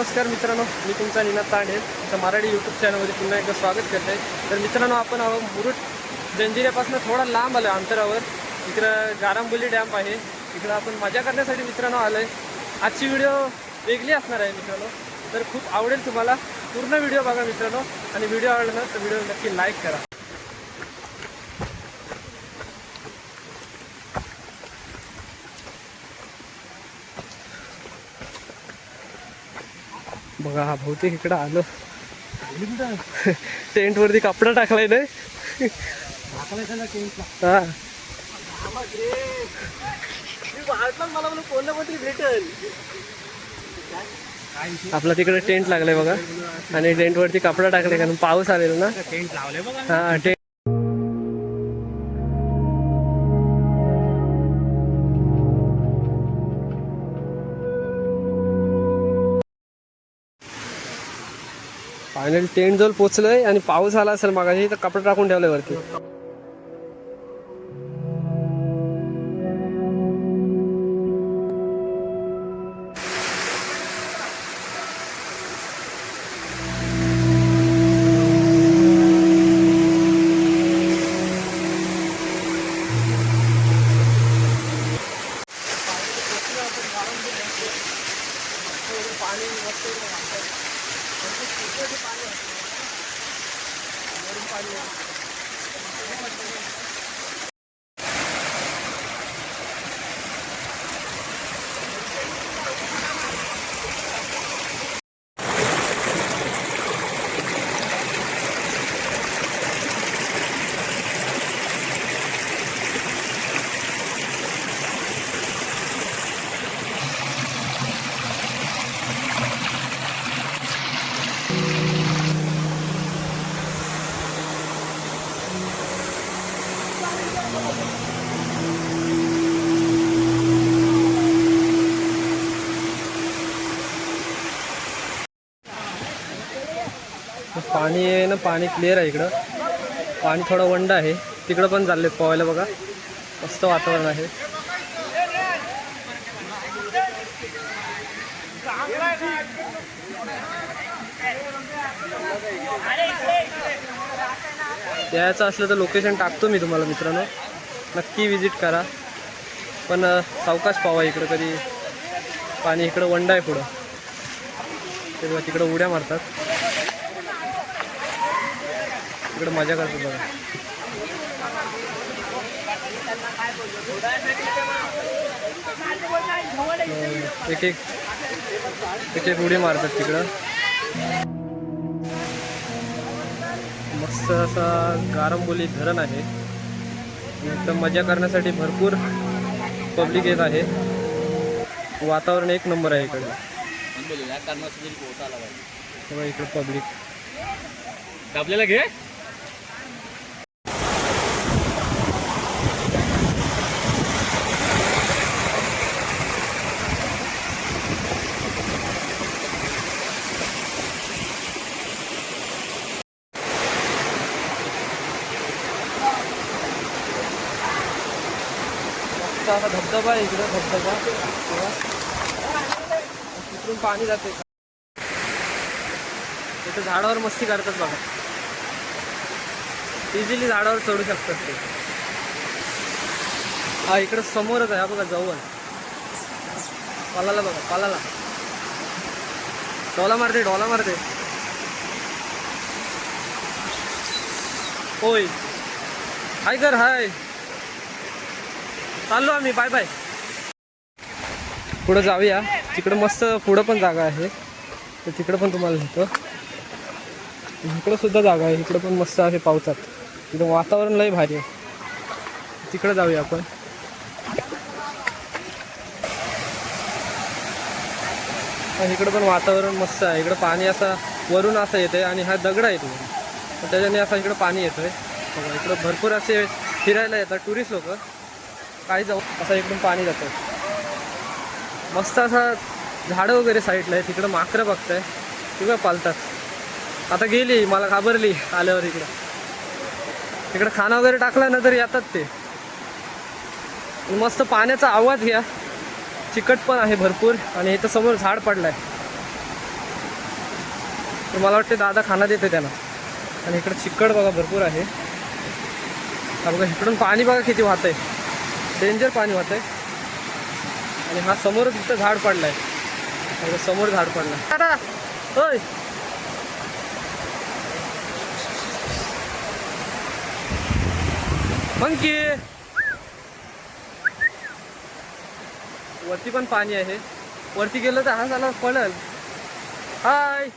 नमस्कार मित्रांनो मी तुमचा निनाद तांडे. तर मराठी यूट्यूब चॅनलमध्ये पुन्हा एकदा स्वागत करत आहे तर मित्रांनो आपण आहो मुरुड जंजिऱ्यापासून थोडा लांब आलो अंतरावर. इकडं गारांबोली डॅम आहे. इकडं आपण मजा करण्यासाठी मित्रांनो आलो आहे आजची व्हिडिओ वेगळी असणार आहे मित्रांनो. तर खूप आवडेल तुम्हाला. पूर्ण व्हिडिओ बघा मित्रांनो. आणि व्हिडिओ आवडला तर व्हिडिओ नक्की लाईक करा. बघा हा बहुतेक इकडं आलो. टेंट वरती कपडा टाकलाय हा. भेटेल आपला तिकडे टेंट लागलाय बघा. आणि टेंट वरती कपडा टाकलाय कारण पाऊस आलेला ना. टेंट लावले बघा. हा टेंट फायनल टेंट जवळ पोचलोय आणि पाऊस आला असेल मागाशी तर कपडे टाकून ठेवले वरती. पाणी मस्त पाणी आहे ना पाणी क्लिअर आहे इकडं. पाणी थोडं वंड आहे. तिकडं पण चालले पोहायला बघा. मस्त वातावरण आहे. यायचं असलं तर लोकेशन टाकतो मी तुम्हाला मित्रांनो. नक्की विजिट करा. पण सावकाश पावा इकडं कधी पाणी इकडं वंड आहे पुढं. ते बघा तिकडं उड्या मारतात. इकडे मजा करतात बघा. एक एक एक एक उडी मारतात तिकडं. मस्त असा गारंबोली धरण आहे. एकदम मजा करण्यासाठी भरपूर पब्लिक येत आहे. वातावरण एक नंबर आहे इकडे. इकडे पब्लिक आपल्याला घे. मस्त असा धबधबा आहे इकडं धबधबा. तेव्हा तिकडून पाणी जाते तिथं झाडावर मस्ती करतात बघा. इझिली झाडावर चढू शकतात ते. हा इकडं समोरच आहे हा बघा जवळ. पालाला बघा पालाला. डोला मारते डोला मारते. होय. हाय कर हाय. चाललो आम्ही बाय बाय पुढं जाऊया. तिकडं मस्त पुढं पण जागा आहे. तर तिकडं पण तुम्हाला नेतो इकडं सुद्धा जागा आहे. इकडं पण मस्त असे पावतात. तिकडं वातावरण लय भारी आहे. तिकडं जाऊया आपण. इकडं पण वातावरण मस्त आहे. इकडं पाणी असं वरून असं येते आणि हा दगड आहे तुम्ही त्याच्याने असं इकडं पाणी येतोय. बघा इकडं भरपूर असे फिरायला येतात टुरिस्ट लोक. काही जाऊ असं इकडून पाणी जातं. मस्त असा झाडं वगैरे साईडला आहे. तिकडं माकरं बघत आहे तिकडं पालतात. आता गेली मला घाबरली आल्यावर इकडं. तिकडं खाना वगैरे टाकला ना तर येतात ते. मस्त पाण्याचा आवाज घ्या. चिकट पण आहे भरपूर आणि इथं समोर झाड पडलाय. तर मला वाटते दादा खाना देते त्यांना आणि इकडं चिकट बघा भरपूर आहे. बघा इकडून पाणी बघा किती वाहत आहे डेंजर पाणी वाहत आहे आणि हा समोरच इथं झाड पडलाय. समोर झाड पडलाय. होय मंकी. वरती पण पाणी आहे. वरती गेलं तर हा झाला पडल. हाय.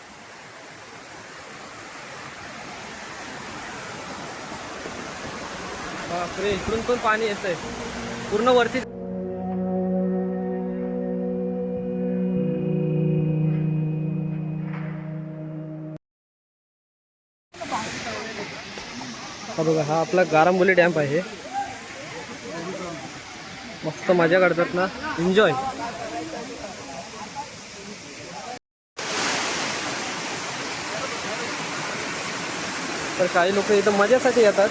बापरे इकडून पण पाणी येतंय. पूर्ण वरती हा बघा हा आपला गारांबोली डॅम्प आहे. मस्त मजा करतात ना. एन्जॉय तर काही लोक इथं मजासाठी येतात.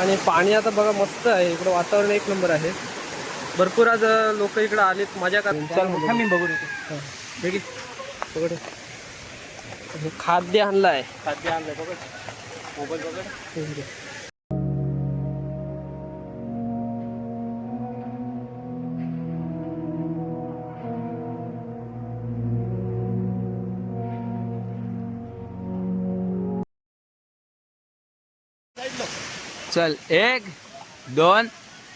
आणि पाणी आता बघा मस्त आहे. इकडं वातावरण एक नंबर आहे. भरपूर आज लोक इकडं आलेत मजा करतात. मी बघू बघ खाद्य आणलं आहे खाद्य आणलंय. बघ. मोबाईल बघ. चल एक दोन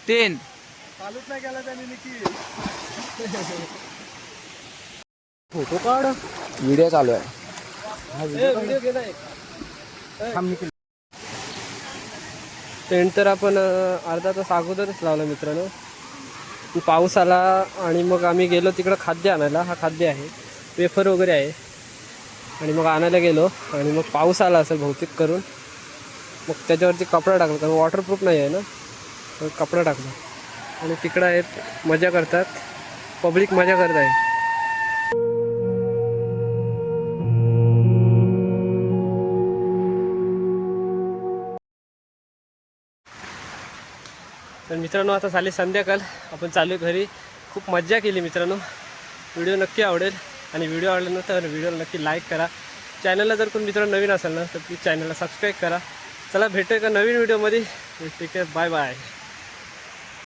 तीन. चालूच नाही केला त्याने नक्की फोटो काढ. व्हिडिओ चालू आहे. टेंट तर आपण अर्धा तास अगोदरच लावला मित्रांनो. पाऊस आला आणि मग आम्ही गेलो तिकडं खाद्य आणायला. हा खाद्य आहे. वेफर वगैरे आहे. आणि मग आणायला गेलो. आणि मग पाऊस आला असेल बहुतेक करून. मग त्याच्यावरती कपडा टाकला कारण वॉटरप्रूफ नाही आहे ना? तर कपडा टाकला. आणि तिकडं आहेत मजा करतात. पब्लिक मजा करत आहे. तर मित्रांनो आता झाली संध्याकाळ. आपण चालू आहे घरी. खूप मज्जा केली मित्रांनो. व्हिडिओ नक्की आवडेल. आणि व्हिडिओ आवडल्यानंतर व्हिडिओला नक्की लाईक करा. चॅनलला जर कोण मित्रांनो नवीन असेल ना तर प्लीज चॅनलला सबस्क्राईब करा. चला भेटूया का नवीन व्हिडिओमध्ये ठीक आहे बाय बाय